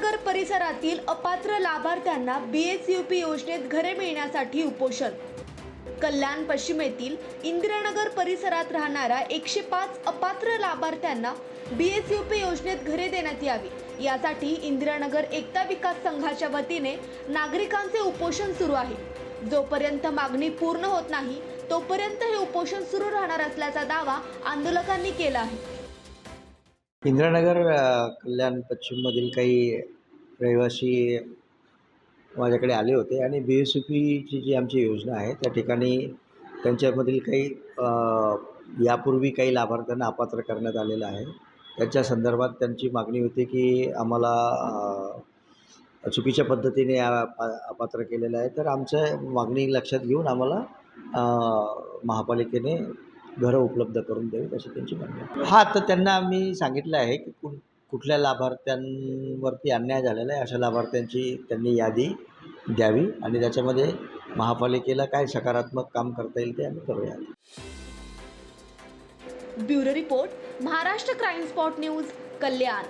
इंदिरानगर परिसरातील अपात्र लाभार्थ्यांना बी एस यू पी योजनेत घरे मिळण्यासाठी उपोषण. कल्याण पश्चिमेतील इंदिरानगर परिसरात राहणाऱ्या एकशे पाच अपात्र लाभार्थ्यांना बी एस यू पी योजनेत घरे देण्यात यावी. यासाठी इंदिरानगर एकता विकास संघाच्या वतीने नागरिकांचे उपोषण सुरू आहे. जोपर्यंत मागणी पूर्ण होत नाही तोपर्यंत हे उपोषण सुरू राहणार असल्याचा दावा आंदोलकांनी केला आहे. इंदिरानगर कल्याण पश्चिममधील काही रहिवासी माझ्याकडे आले होते आणि बी एस पीची जी आमची योजना आहे त्या ठिकाणी त्यांच्यामधील काही यापूर्वी काही लाभार्थ्यांना अपात्र करण्यात आलेलं आहे. त्याच्या संदर्भात त्यांची मागणी होती की आम्हाला चुकीच्या पद्धतीने अपात्र केलेलं आहे. तर आमच्या मागणी लक्षात घेऊन आम्हाला महापालिकेने घरं उपलब्ध करून द्यावीत अशी त्यांची मागणी आहे. हा तर त्यांना आम्ही सांगितलं आहे की कुठ कुठल्या लाभार्थ्यांवरती अन्याय झालेला आहे अशा लाभार्थ्यांची त्यांनी यादी द्यावी आणि त्याच्यामध्ये महापालिकेला काय सकारात्मक काम करता येईल ते आम्ही करूया bureau report Maharashtra crime spot news Kalyan